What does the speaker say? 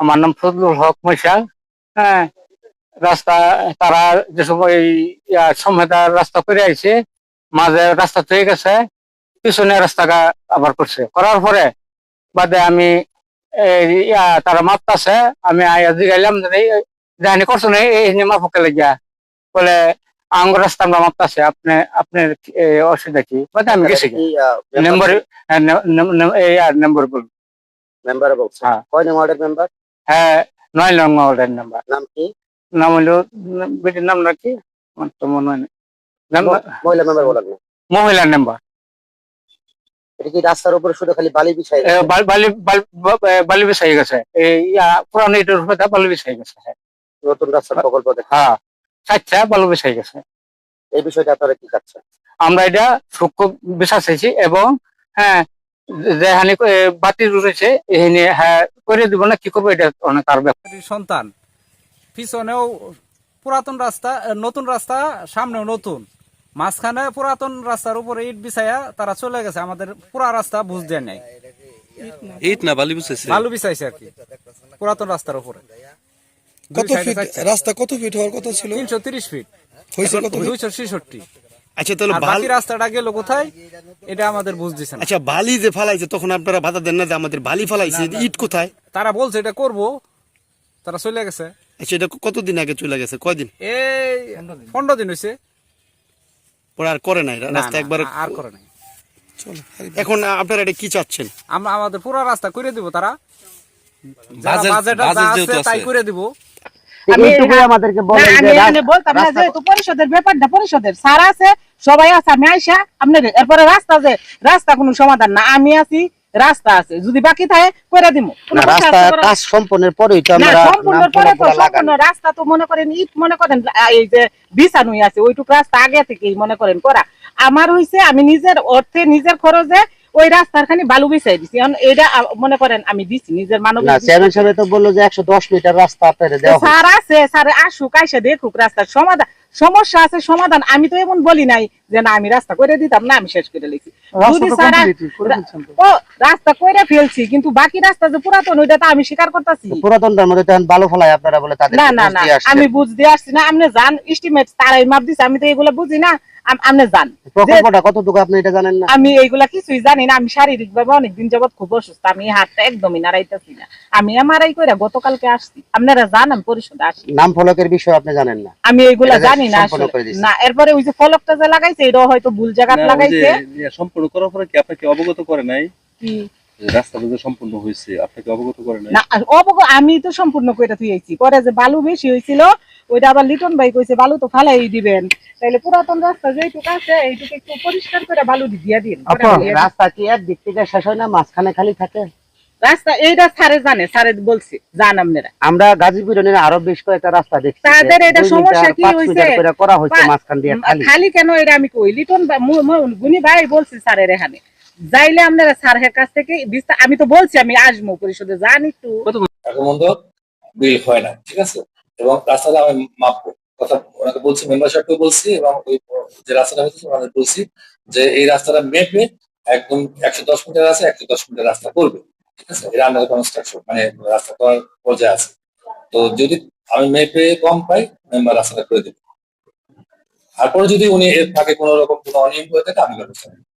আমার নাম ফজলুল হক মৈশাল হ্যাঁ রাস্তা তারা যে সময় সময় রাস্তা করে আইছে মাঝে রাস্তা হয়ে গেছে পিছনে রাস্তাটা আবার করছে। করার পরে বাদে আমি তারা মাপতাছে আমি আয়া জিগাইলাম জানি করছ না এই মাপকে লাগিয়া। বলে আঙ্গ রাস্তা আমরা মাপতাছে আপনি আপনার অসুবিধা কি? বাদে আমি গেছি। নম্বর এই আর নম্বর মেম্বার বলছে। হ্যাঁ। কয় নং মেম্বার হ্যাঁ নয় নং ওয়ার্ডের নাম্বার নাম কি? নাম হলো বেটির নাম নাকি আমার তো মনে হয় না। নাম্বার- মহিলা বলেন মহিলার নাম্বার এটা কি রাস্তার উপরে শুধু খালি বালি বিছাই বাল- বালি বিছাই গেছে। এই পুরানো ইটের উপরে বালি বিছাই গেছে। নতুন রাস্তার প্রকল্প হ্যাঁ চারটা বালু বিছাই গেছে। এই বিষয়টা আপনারা কি চাচ্ছেন আমরা এটা সূক্ষ্ম বিশ্বাস চাইছি এবং হ্যাঁ যেখানে বাতি রয়েছে এখানে হ্যাঁ করে দিব না কি করব এটা অনেক আর ব্যাপার। সন্তান পিছনেও পুরাতন রাস্তা নতুন রাস্তা সামনেও নতুন। মাঝখানে পুরাতন রাস্তার উপরে ইট বিছাইয়া তারা চলে গেছে আমাদের পুরা রাস্তা বুঝ দেয় নাই। ইট না বালি বুঝেছে ভালো বিছাইছে আর কি পুরাতন রাস্তার উপরে। কত ফিট? রাস্তা কত ফিট হওয়ার কথা ছিল? তিনশো তিরিশ ফিট। হয়েছে কত ফিট? দুইশো ছেষট্টি। আচ্ছা তাহলে বালি রাস্তাটা গেল কোথায়? এটা আমাদের বুঝ দিছে না। আচ্ছা বালি যে ফালাইছে তখন আপনারা বাধা দেন না যে আমাদের বালি ফালাইছে ইট কোথায়? তারা বলছে এটা করব। তারা চলে গেছে। আচ্ছা এটা কতদিন আগে চলে গেছে? কয়দিন? এই পনেরো দিন হয়েছে পরে আর করে নাই রাস্তা একবার আর করে নাই। এখন আপনারা এটা কি চাচ্ছেন? আমরা আমাদের পুরো রাস্তা করে দিব তারা। বাজেট- বাজেট আছে তাই করে দিব। আমাদেরকে না, বলেন আমি যে পরিষদের ব্যাপারটা পরিষদের। স্যার আছে সবাই আছে আমি আইসা আপনার এরপরে রাস্তা যে রাস্তা কোনো সমাধান না। আমি আছি রাস্তা আছে। যদি বাকি থাকে করে দিব রাস্তা কাজ সম্পন্নের পরেই তো আমরা সম্পূর্ণ নাম পরে তো সম্পূর্ণ রাস্তা তো মনে করেন ইট মনে করেন এই যে বিছানুই আছে ওইটুকু রাস্তা আগে থেকেই মনে করেন করা। আমার হইছে আমি নিজের অর্থে নিজের খরচে ওই রাস্তার খানি বালু বিছাই দিছি। এখন এটা মনে করেন আমি দিছি নিজের মানব না চেয়ারম্যান সাহেব তো বলল যে একশো দশ মিটার রাস্তা আপনাদের দেওয়া স্যার আছে স্যার আসুক আইসা দেখুক রাস্তার সমাধান। সমস্যা আছে সমাধান। আমি তো এমন বলি নাই যে না আমি রাস্তা করে দিতাম না আমি শেষ করে লিখছি রাস্তা করে ফেলছি কিন্তু বাকি রাস্তা যে পুরাতন ওইটা তো আমি স্বীকার করতেছি। পুরাতনটার মধ্যে ভালো ফলাই আপনারা বলে না না না আমি বুঝ দিয়ে আসছি না আপনি জান ইস্টিমেট তারাই মাপ দিচ্ছি আমি তো এগুলো বুঝি না। আপনি জান। প্রকল্পটা কতটুকু আপনি এটা জানেন না? আমি এইগুলা কিছুই জানি না আমি শারীরিক ভাবে অনেকদিন যাবত খুব অসুস্থ আমি হাতটা একদমই নাড়াইতেছি না। আমি আমার এই করে গতকালকে আসছি। আপনারা জান আমি পরিশোধ আসি। নাম ফলকের বিষয় আপনি জানেন না। আমি এইগুলা জানি না। না এরপরে ওই যে ফলকটা যে লাগাইছে এটা হয়তো ভুল জায়গা লাগাইছে। সম্পূর্ণ করার পরে কি আপনাকে অবগত করে নাই? কি? রাস্তাটা যে সম্পূর্ণ হয়েছে আপনাকে অবগত করে না অবগ আমি তো সম্পূর্ণ পরে যে বালু বেশি হয়েছিল ওইটা আবার লিটন ভাই কইছে বালু তো ফালাই দিবেন। তাইলে পুরাতন রাস্তা যেটুকু আছে এইটুকু একটু পরিষ্কার করে বালু দিয়া দিন। রাস্তা কি এক দিক থেকে শেষ হয় না মাঝখানে খালি থাকে? রাস্তা এইটা স্যারে জানে স্যারে বলছে জান আপনারা। আমরা গাজীপুর আরও বেশ কয়েকটা রাস্তা দেখছি তাদের এটা সমস্যা কি হইছে? করা হয়েছে মাঝখান দিয়ে খালি। খালি কেন এটা আমি কই? লিটন গুনি ভাই বলছি স্যারের এখানে। যাইলে আপনারা স্যারের কাছ থেকে আমি তো বলছি, আমি আসব পরিষদে, যান একটু। বিল হয় না, ঠিক আছে? এবং রাস্তাটা আমি মাপবো ওনাকে মেম্বার বলছি, এবং ওই যে রাস্তাটা ওনাদের বলছি যে এই রাস্তাটা মেপে একদম একশো দশ একশো দশ রাস্তা করবে, ঠিক আছে? এটা মানে রাস্তা করার পর্যায়ে আছে। তো যদি আমি মেপে কম পাই, মেম্বার রাস্তাটা করে দেবো। তারপরে যদি উনি এর ফাঁকে কোনো রকম কোনো অনিয়ম করে থাকে, আমি ব্যবস্থা নেব।